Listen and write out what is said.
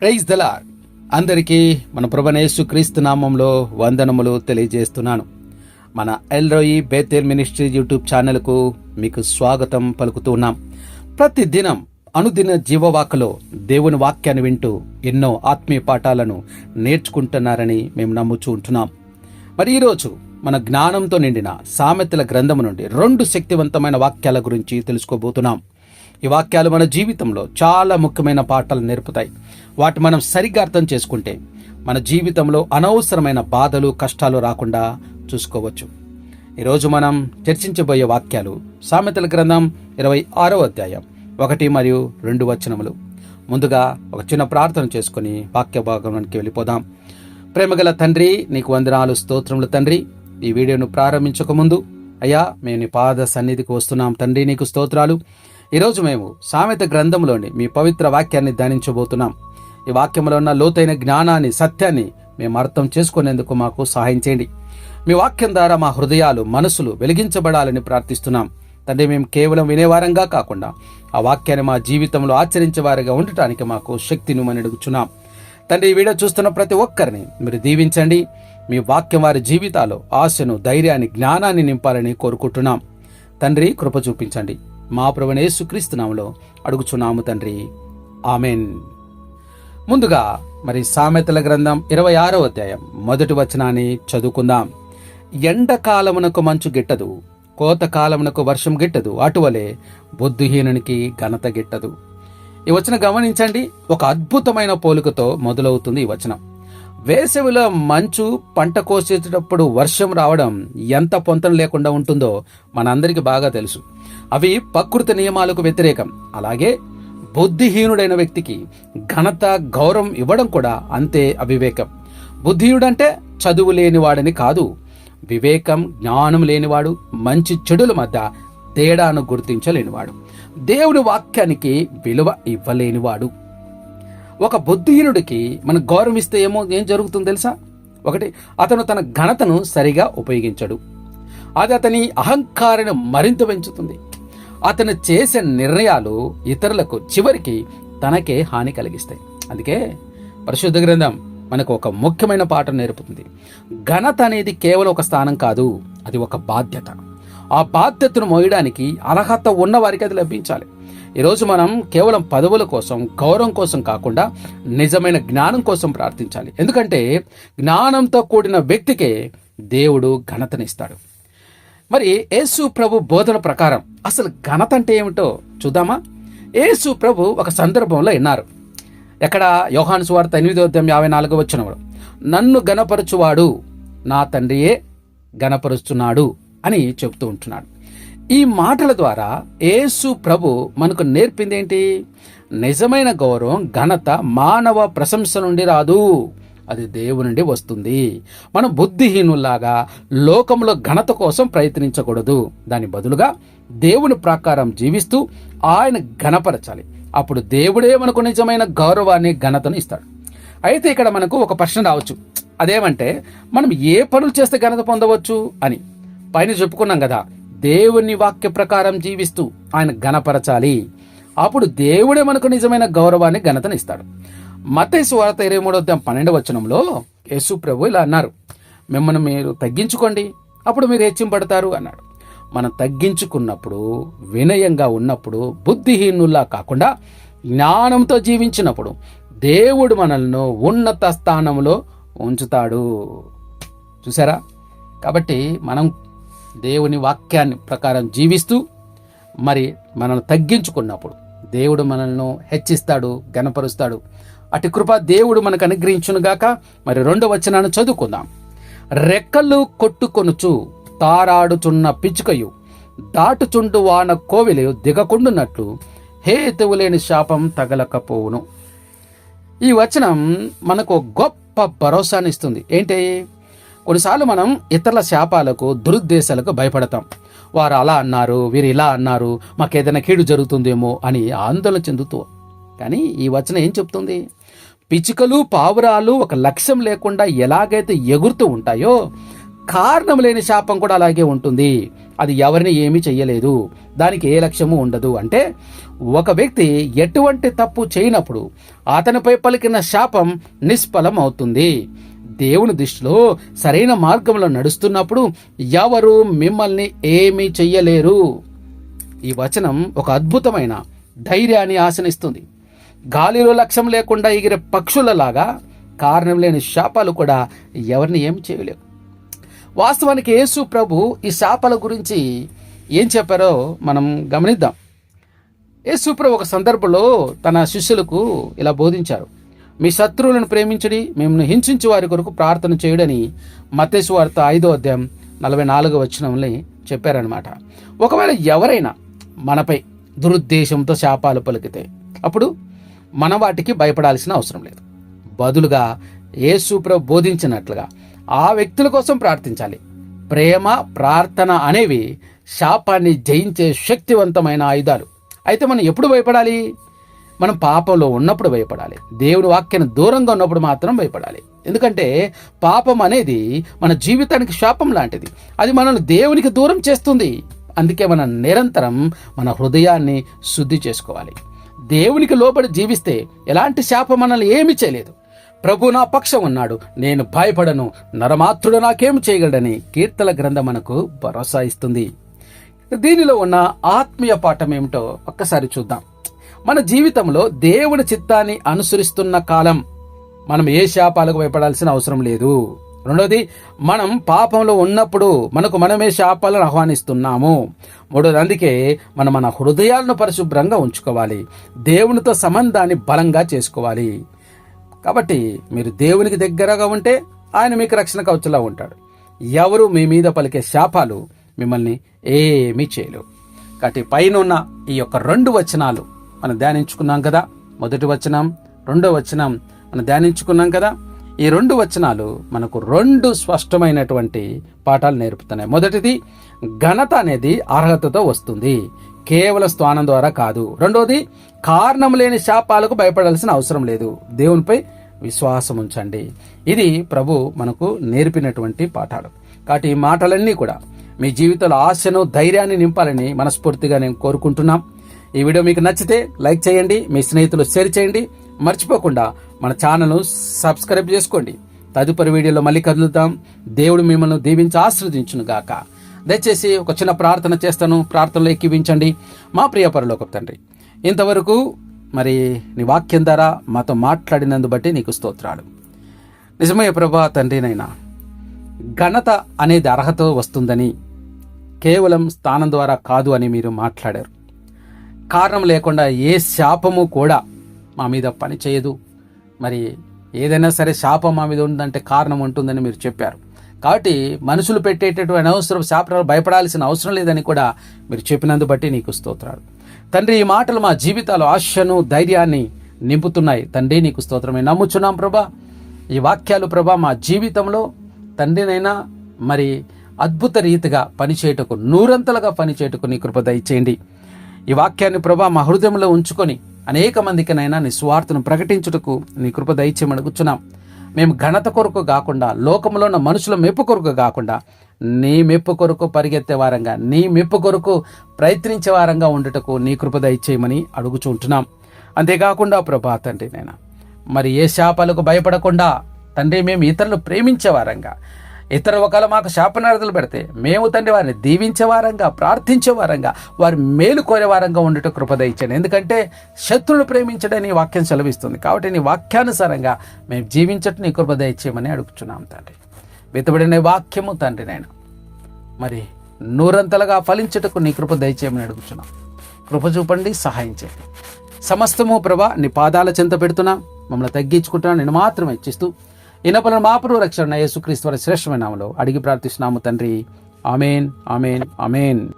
Praise దలార్ అందరికీ మన ప్రభనేసు క్రీస్తు నామంలో వందనములు తెలియజేస్తున్నాను. మన ఎల్రోయి బేతేల్ మినిస్ట్రీ యూట్యూబ్ ఛానల్కు మీకు స్వాగతం పలుకుతున్నాం ప్రతి దినం అనుదిన జీవవాకలో దేవుని వాక్యాన్ని వింటూ ఎన్నో ఆత్మీయ పాఠాలను నేర్చుకుంటున్నారని మేము నమ్ముచూ ఉంటున్నాం. మరి ఈరోజు మన జ్ఞానంతో నిండిన సామెతల గ్రంథము నుండి రెండు శక్తివంతమైన వాక్యాల గురించి తెలుసుకోబోతున్నాం. ఈ వాక్యాలు మన జీవితంలో చాలా ముఖ్యమైన పాఠాలు నేర్పుతాయి. వాటి మనం సరిగ్గా అర్థం చేసుకుంటే మన జీవితంలో అనవసరమైన బాధలు కష్టాలు రాకుండా చూసుకోవచ్చు. ఈరోజు మనం చర్చించబోయే వాక్యాలు సామెతల గ్రంథం ఇరవై ఆరో అధ్యాయం ఒకటి మరియు రెండు వచనములు. ముందుగా ఒక చిన్న ప్రార్థన చేసుకుని వాక్య భాగంలోనికి వెళ్ళిపోదాం. ప్రేమగల తండ్రి నీకు వందనాలు స్తోత్రములు తండ్రి. ఈ వీడియోను ప్రారంభించక ముందు అయ్యా మేము నీ పాద సన్నిధికి వస్తున్నాం. తండ్రి నీకు స్తోత్రాలు. ఈరోజు మేము సామెత గ్రంథంలోని మీ పవిత్ర వాక్యాన్ని ధ్యానించబోతున్నాం. ఈ వాక్యంలో ఉన్న లోతైన జ్ఞానాన్ని సత్యాన్ని మేము అర్థం చేసుకునేందుకు మాకు సహాయం చేయండి. మీ వాక్యం ద్వారా మా హృదయాలు మనసులు వెలిగించబడాలని ప్రార్థిస్తున్నాం. తండ్రి మేము కేవలం వినేవారంగా కాకుండా ఆ వాక్యాన్ని మా జీవితంలో ఆచరించేవారిగా ఉండటానికి మాకు శక్తిని మనం అడుగుచున్నాం తండ్రి ఈ వీడియో చూస్తున్న ప్రతి ఒక్కరిని మీరు దీవించండి. మీ వాక్యం వారి జీవితాలు ఆశను ధైర్యాన్ని జ్ఞానాన్ని నింపాలని కోరుకుంటున్నాం. తండ్రి కృప చూపించండి. మా ప్రభునే సుక్రీస్తునాములో అడుగుచున్నాము తండ్రి. ఆమెన్. ముందుగా మరి సామెతల గ్రంథం ఇరవై ఆరో అధ్యాయం మొదటి వచనాన్ని చదువుకుందాం. ఎండకాలమునకు మంచు గిట్టదు కోతకాలమునకు వర్షం గిట్టదు అటువలే బుద్ధిహీనునికి ఘనత గిట్టదు. ఈ వచనం గమనించండి ఒక అద్భుతమైన పోలికతో మొదలవుతుంది ఈ వచనం. వేసవిలో మంచు పంట కోసేటప్పుడు వర్షం రావడం ఎంత పొంతన లేకుండా ఉంటుందో మనందరికీ బాగా తెలుసు. అవి ప్రకృతి నియమాలకు వ్యతిరేకం. అలాగే బుద్ధిహీనుడైన వ్యక్తికి ఘనత గౌరవం ఇవ్వడం కూడా అంతే అవివేకం. బుద్ధిహీనుడంటే చదువు లేనివాడని కాదు వివేకం జ్ఞానం లేనివాడు మంచి చెడుల మధ్య తేడాను గుర్తించలేనివాడు. దేవుని వాక్యానికి విలువ ఇవ్వలేనివాడు. ఒక బుద్ధిహీనుడికి మనం గౌరవిస్తే ఏమో ఏం జరుగుతుంది తెలుసా? ఒకటి అతను తన ఘనతను సరిగా ఉపయోగించడు. అది అతని అహంకారాన్ని మరింత పెంచుతుంది. అతను చేసే నిర్ణయాలు ఇతరులకు చివరికి తనకే హాని కలిగిస్తాయి. అందుకే పరిశుద్ధ గ్రంథం మనకు ఒక ముఖ్యమైన పాఠం నేర్పుతుంది. ఘనత అనేది కేవలం ఒక స్థానం కాదు అది ఒక బాధ్యత. ఆ బాధ్యతను మోయడానికి అర్హత ఉన్న వారికి అది లభించాలి. ఈరోజు మనం కేవలం పదవుల కోసం గౌరవం కోసం కాకుండా నిజమైన జ్ఞానం కోసం ప్రార్థించాలి. ఎందుకంటే జ్ఞానంతో కూడిన వ్యక్తికే దేవుడు ఘనతనిస్తాడు. మరి యేసు ప్రభు బోధన ప్రకారం అసలు ఘనత అంటే ఏమిటో చూద్దామా? యేసు ప్రభు ఒక సందర్భంలో విన్నారు. ఎక్కడ? యోహాను సువార్త ఎనిమిదో అధ్యాయం యాభై నాలుగో వచ్చినప్పుడు నన్ను గణపరచువాడు నా తండ్రియే గణపరుస్తున్నాడు అని చెబుతూ ఉంటున్నాడు. ఈ మాటల ద్వారా యేసు ప్రభు మనకు నేర్పింది ఏంటి? నిజమైన గౌరవం ఘనత మానవ ప్రశంస నుండి రాదు. అది దేవుని నుండి వస్తుంది. మనం బుద్ధిహీనుల్లాగా లోకంలో ఘనత కోసం ప్రయత్నించకూడదు. దాని బదులుగా దేవుని ప్రకారం జీవిస్తూ ఆయన ఘనపరచాలి. అప్పుడు దేవుడే మనకు నిజమైన గౌరవాన్ని ఘనతను ఇస్తాడు. అయితే ఇక్కడ మనకు ఒక ప్రశ్న రావచ్చు. అదేమంటే మనం ఏ పనులు చేస్తే ఘనత పొందవచ్చు అని. పైన చెప్పుకున్నాం కదా దేవుని వాక్య ప్రకారం జీవిస్తూ ఆయన ఘనపరచాలి. అప్పుడు దేవుడే మనకు నిజమైన గౌరవాన్ని ఘనతను ఇస్తాడు. మతేసు వార్త ఇరవై మూడో అధ్యాయం పన్నెండు వచనంలో యేసు ప్రభు ఇలా అన్నారు మిమ్మల్ని మీరు తగ్గించుకోండి అప్పుడు మీరు హెచ్చింపడతారు అన్నాడు. మనం తగ్గించుకున్నప్పుడు వినయంగా ఉన్నప్పుడు బుద్ధిహీనుల్లా కాకుండా జ్ఞానంతో జీవించినప్పుడు దేవుడు మనల్ని ఉన్నత స్థానంలో ఉంచుతాడు. చూసారా కాబట్టి మనం దేవుని వాక్యాన్ని ప్రకారం జీవిస్తూ మరి మనల్ని తగ్గించుకున్నప్పుడు దేవుడు మనల్ని హెచ్చిస్తాడు ఘనపరుస్తాడు. అటు కృప దేవుడు మనకు అనుగ్రహించునుగాక మరి రెండో వచనాన్ని చదువుకుందాం. రెక్కలు కొట్టుకొనుచు తారాడుచున్న పిచ్చుకయు దాటుచుండు వాన కోవిలు దిగకుండునట్లు హేతువు లేని శాపం తగలకపోవును. ఈ వచనం మనకు గొప్ప భరోసాని ఇస్తుంది. ఏంటి? కొన్నిసార్లు మనం ఇతరుల శాపాలకు దురుద్దేశాలకు భయపడతాం. వారు అలా అన్నారు వీరు ఇలా అన్నారు మాకేదైనా కీడు జరుగుతుందేమో అని ఆందోళన చెందుతూ కానీ ఈ వచనం ఏం చెప్తుంది? పిచ్చుకలు పావురాలు ఒక లక్ష్యం లేకుండా ఎలాగైతే ఎగురుతూ ఉంటాయో కారణం లేని శాపం కూడా అలాగే ఉంటుంది. అది ఎవరిని ఏమీ చెయ్యలేదు. దానికి ఏ లక్ష్యము ఉండదు. అంటే ఒక వ్యక్తి ఎటువంటి తప్పు చేయనప్పుడు అతనిపై పలికిన శాపం నిష్ఫలం అవుతుంది. దేవుని దృష్టిలో సరైన మార్గంలో నడుస్తున్నప్పుడు ఎవరు మిమ్మల్ని ఏమీ చెయ్యలేరు. ఈ వచనం ఒక అద్భుతమైన ధైర్యాన్ని ఆశనిస్తుంది. గాలిలో లక్ష్యం లేకుండా ఎగిరే పక్షులలాగా కారణం లేని శాపాలు కూడా ఎవరిని ఏం చేయలేవు. వాస్తవానికి యేసు ప్రభు ఈ శాపాల గురించి ఏం చెప్పారో మనం గమనిద్దాం. యేసు ప్రభు ఒక సందర్భంలో తన శిష్యులకు ఇలా బోధించారు. మీ శత్రువులను ప్రేమించడి మిమ్మల్ని హింసించి వారి కొరకు ప్రార్థన చేయడని మతేసు వార్త ఐదో అధ్యాయం నలభై నాలుగో వచ్చినంలో చెప్పారనమాట ఒకవేళ ఎవరైనా మనపై దురుద్దేశంతో శాపాలు పలికితే అప్పుడు మన వాటికి భయపడాల్సిన అవసరం లేదు. బదులుగా యేసుప్రభు బోధించినట్లుగా ఆ వ్యక్తుల కోసం ప్రార్థించాలి. ప్రేమ ప్రార్థన అనేవి శాపాన్ని జయించే శక్తివంతమైన ఆయుధాలు. అయితే మనం ఎప్పుడు భయపడాలి? మనం పాపంలో ఉన్నప్పుడు భయపడాలి. దేవుడి వాక్యాన్ని దూరంగా ఉన్నప్పుడు మాత్రం భయపడాలి. ఎందుకంటే పాపం అనేది మన జీవితానికి శాపం లాంటిది. అది మనల్ని దేవునికి దూరం చేస్తుంది. అందుకే మనం నిరంతరం మన హృదయాన్ని శుద్ధి చేసుకోవాలి. దేవునికి లోబడి జీవిస్తే ఎలాంటి శాపం మనల్ని ఏమీ చేయలేదు. ప్రభు నా పక్షం ఉన్నాడు నేను భయపడను. నరమాత్రుడు నాకేం చేయగలడని కీర్తల గ్రంథం మనకు భరోసా ఇస్తుంది. దీనిలో ఉన్న ఆత్మీయ పాఠం ఏమిటో ఒక్కసారి చూద్దాం. మన జీవితంలో దేవుని చిత్తాన్ని అనుసరిస్తున్న కాలం. మనం ఏ శాపాలకు భయపడాల్సిన అవసరం లేదు. రెండోది మనం పాపంలో ఉన్నప్పుడు మనకు మనమే శాపాలను ఆహ్వానిస్తున్నాము. మూడోది అందుకే మనం మన హృదయాలను పరిశుభ్రంగా ఉంచుకోవాలి. దేవునితో సంబంధాన్ని బలంగా చేసుకోవాలి. కాబట్టి మీరు దేవునికి దగ్గరగా ఉంటే ఆయన మీకు రక్షణ కవచలా ఉంటాడు. ఎవరు మీ మీద పలికే శాపాలు మిమ్మల్ని ఏమీ చేయలేవు. కాబట్టి పైన ఉన్న ఈ యొక్క రెండు వచనాలు మనం ధ్యానించుకున్నాం కదా. మొదటి వచనం రెండో వచనం మనం ధ్యానించుకున్నాం కదా. ఈ రెండు వచనాలు మనకు రెండు స్పష్టమైనటువంటి పాఠాలు నేర్పుతున్నాయి. మొదటిది ఘనత అనేది అర్హతతో వస్తుంది. కేవలం స్థానం ద్వారా కాదు. రెండోది కారణం లేని శాపాలకు భయపడాల్సిన అవసరం లేదు. దేవునిపై విశ్వాసం ఉంచండి. ఇది ప్రభు మనకు నేర్పినటువంటి పాఠాలు. కాబట్టి ఈ మాటలన్నీ కూడా మీ జీవితంలో ఆశను ధైర్యాన్ని నింపాలని మనస్ఫూర్తిగా నేను కోరుకుంటున్నాం. ఈ వీడియో మీకు నచ్చితే లైక్ చేయండి మీ స్నేహితులు షేర్ చేయండి. మర్చిపోకుండా మన ఛానల్ను సబ్స్క్రైబ్ చేసుకోండి. తదుపరి వీడియోలో మళ్ళీ కదులుతాం. దేవుడు మిమ్మల్ని దీవించి ఆశ్రదించును గాక దయచేసి ఒక చిన్న ప్రార్థన చేస్తాను. ప్రార్థనలో ఎక్కివించండి మా ప్రియ పరలోక తండ్రి ఇంతవరకు మరి నీ వాక్యం ద్వారా మాతో మాట్లాడినందు బట్టి నీకు స్తోత్రాలు. నిజమయ్య ప్రభా తండ్రినైనా ఘనత అనేది అర్హత వస్తుందని కేవలం స్థానం ద్వారా కాదు అని మీరు మాట్లాడారు. కారణం లేకుండా ఏ శాపము కూడా మా మీద పని చేయదు. మరి ఏదైనా సరే శాపం మా మీద ఉందంటే కారణం ఉంటుందని మీరు చెప్పారు. కాబట్టి మనుషులు పెట్టేటటువంటి అనవసరం శాపనాలు భయపడాల్సిన అవసరం లేదని కూడా మీరు చెప్పినందు బట్టి నీకు స్తోత్రాలు. తండ్రి ఈ మాటలు మా జీవితాలు ఆశను ధైర్యాన్ని నింపుతున్నాయి. తండ్రి నీకు స్తోత్రమే. నమ్ముచున్నాం ప్రభా. ఈ వాక్యాలు ప్రభా మా జీవితంలో తండ్రినైనా మరి అద్భుత రీతిగా పనిచేయటకు నూరంతలుగా పనిచేయటకు నీ కృప దయచేయండి. ఈ వాక్యాన్ని ప్రభా మా హృదయంలో ఉంచుకొని అనేక మందికినైనా నీ స్వార్థను ప్రకటించుటకు నీ కృప దయచేయమని కూర్చున్నాం మేము ఘనత కొరకు కాకుండా లోకంలో ఉన్న మనుషుల మెప్పు కొరకు కాకుండా నీ మెప్పు కొరకు పరిగెత్తే వారంగా నీ మెప్పు కొరకు ప్రయత్నించే వారంగా ఉండటకు నీ కృప దయచేయమని అడుగుచుంటున్నాం అంతేకాకుండా ప్రభా తండ్రి నేను మరి ఏ శాపాలకు భయపడకుండా తండ్రి మేము ఇతరులు ప్రేమించే వారంగా ఇతర ఒకళ్ళు మాకు శాపనార్థులు పెడితే మేము తండ్రి వారిని దీవించే వారంగా ప్రార్థించే వారంగా వారి మేలు కోరేవారంగా ఉండటం కృపద ఇచ్చాను ఎందుకంటే శత్రువులు ప్రేమించడం నీ వాక్యం సెలవిస్తుంది. కాబట్టి నీ వాక్యానుసారంగా మేము జీవించటం నీ కృపద అడుగుతున్నాం తండ్రి. వెతబడిన వాక్యము తండ్రి నేను. మరి నూరంతలుగా ఫలించటకు నీ కృప దయచేయమని అడుగుతున్నాం కృప చూపండి సహాయం చేయండి. సమస్తము ప్రభా నీ పాదాల చింత పెడుతున్నా. మమ్మల్ని తగ్గించుకుంటున్నా. నేను మాత్రం ఇచ్చిస్తూ ఇనపల మాపురు రక్షణ యేసుక్రీస్తు వారి శ్రేష్టమైన నామలో అడిగి ప్రార్థిస్తున్నాము తండ్రి. Amen amen amen.